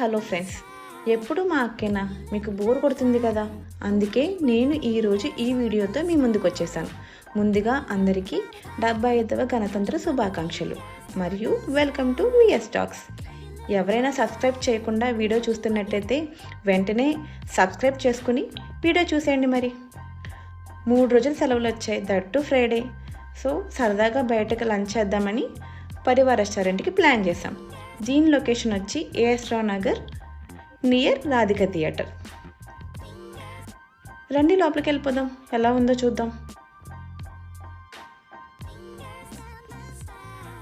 Hello friends. ఎప్పుడు మా అక్కేనా? మీకు బోర్ కొడుతుంది కదా? అందుకే నేను ఈరోజు ఈ వీడియోతో మీ ముందుకు వచ్చేసాను. ముందుగా అందరికీ డెబ్బై ఐదవ గణతంత్ర శుభాకాంక్షలు. మరియు వెల్కమ్ టు విఎస్ టాక్స్. ఎవరైనా సబ్స్క్రైబ్ చేయకుండా వీడియో చూస్తున్నట్టయితే వెంటనే సబ్స్క్రైబ్ చేసుకుని వీడియో చూసేయండి మరి. మూడు రోజులు సెలవులు వచ్చాయి. That to Friday. సో సరదాగా బయటకు లంచ్ చేద్దామని పరివార్ రెస్టారెంట్కి ప్లాన్ చేసాం దీని లొకేషన్ వచ్చి AS Rao Nagar near Radhika theatre. రండి లోపలికి వెళ్ళిపోదాం. ఎలా ఉందో చూద్దాం.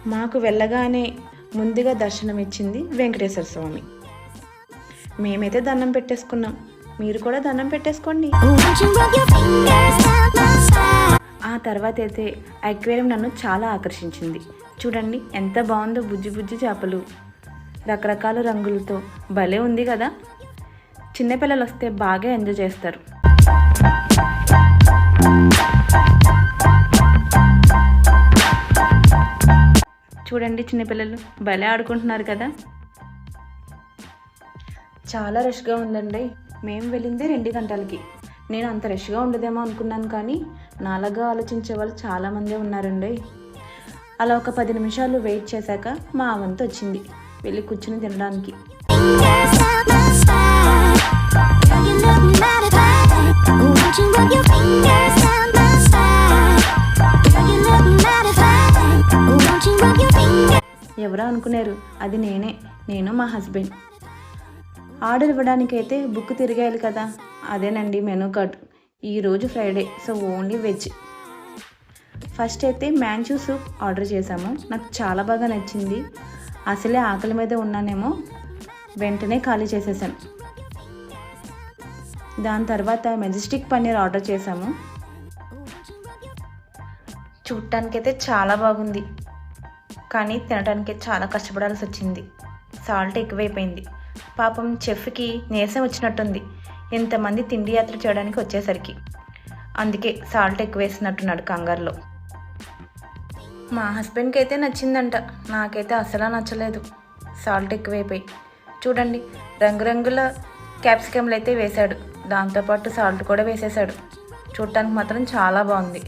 మాకు వెళ్ళగానే ముందుగా దర్శనం ఇచ్చింది వెంకటేశ్వర స్వామి. మేమైతే దండం పెట్టేసుకున్నాం. మీరు కూడా దండం పెట్టేసుకోండి. ఆ తర్వాత అయితే అక్వేరియం నన్ను చాలా ఆకర్షించింది. చూడండి ఎంత బాగుందో బుజ్జి బుజ్జి చేపలు. రకరకాల రంగులతో. భలే ఉంది కదా? చిన్నపిల్లలు వస్తే బాగా ఎంజాయ్ చేస్తారు. చూడండి చిన్నపిల్లలు భలే ఆడుకుంటున్నారు కదా? చాలా రష్గా ఉందండి. మేము వెళ్ళింది రెండు గంటలకి. నేను అంత రష్గా ఉండదేమో అనుకున్నాను కానీ నాలాగా ఆలోచించే వాళ్ళు చాలామందే ఉన్నారండి. అలా ఒక పది నిమిషాలు వెయిట్ చేశాక మా వంతు వచ్చింది వెళ్ళి కూర్చొని తినడానికి. ఎవరా అనుకున్నారు అది నేనే నేను మా హస్బెండ్. ఆర్డర్ ఇవ్వడానికైతే బుక్ తిరిగాయాలి కదా అదేనండి మెనూ కార్డు. ఈరోజు Friday so only veg. First అయితే మ్యాంచూ సూప్ ఆర్డర్ చేశాము నాకు చాలా బాగా నచ్చింది. అసలే ఆకలి మీద ఉన్నానేమో వెంటనే ఖాళీ చేసేసాను. దాని తర్వాత మెజెస్టిక్ పన్నీర్ ఆర్డర్ చేశాము. చూడటానికైతే చాలా బాగుంది. కానీ తినడానికి చాలా కష్టపడాల్సి వచ్చింది. సాల్ట్ ఎక్కువైపోయింది. పాపం చెఫ్కి నీరసం వచ్చినట్టుంది. ఇంతమంది తిండి యాత్ర చేయడానికి వచ్చేసరికి. అందుకే సాల్ట్ ఎక్కువ వేసినట్టున్నాడు కంగారులో. మా హస్బెండ్కి అయితే నచ్చిందంట. నాకైతే అసలు నచ్చలేదు. సాల్ట్ ఎక్కువైపోయి. చూడండి రంగురంగుల క్యాప్సికమ్లు అయితే వేశాడు దాంతోపాటు సాల్ట్ కూడా వేసేసాడు చూడటానికి మాత్రం చాలా బాగుంది.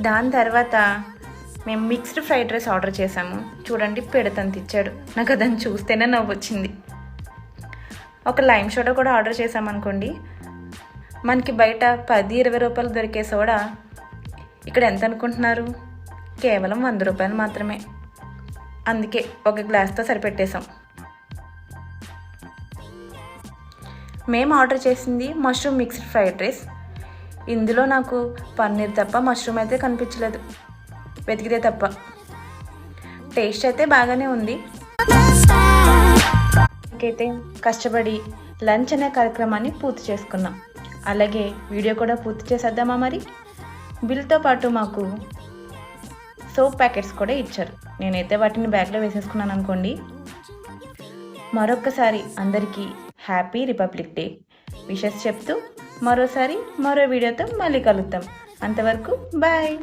దాని తర్వాత మేము మిక్స్డ్ ఫ్రైడ్ రైస్ ఆర్డర్ చేసాము చూడండి పెడతంత ఇచ్చాడు నాకు అదని చూస్తేనే నవ్వు వచ్చింది ఒక లైమ్ సోడా కూడా ఆర్డర్ చేసామనుకోండి మనకి బయట పది ఇరవై రూపాయలు దొరికే సోడా ఇక్కడ ఎంత అనుకుంటున్నారు? కేవలం వంద రూపాయలు మాత్రమే. అందుకే ఒక గ్లాస్తో సరిపెట్టేశాం. మేము ఆర్డర్ చేసింది మష్రూమ్ మిక్స్డ్ ఫ్రైడ్ రైస్ ఇందులో నాకు పన్నీర్ తప్ప మష్రూమ్ అయితే కనిపించలేదు. వెతికితే తప్ప. టేస్ట్ అయితే బాగానే ఉంది. అయితే కష్టపడి లంచ్ అనే కార్యక్రమాన్ని పూర్తి చేసుకున్నాం. అలాగే వీడియో కూడా పూర్తి చేసేద్దామా మరి? బిల్తో పాటు మాకు సోప్ ప్యాకెట్స్ కూడా ఇచ్చారు. నేనైతే వాటిని బ్యాగ్లో వేసేసుకున్నాను అనుకోండి. మరొక్కసారి అందరికీ హ్యాపీ రిపబ్లిక్ డే. విషెస్ చెప్తూ మరోసారి మరో వీడియోతో మళ్ళీ కలుద్దాం. అంతవరకు బాయ్.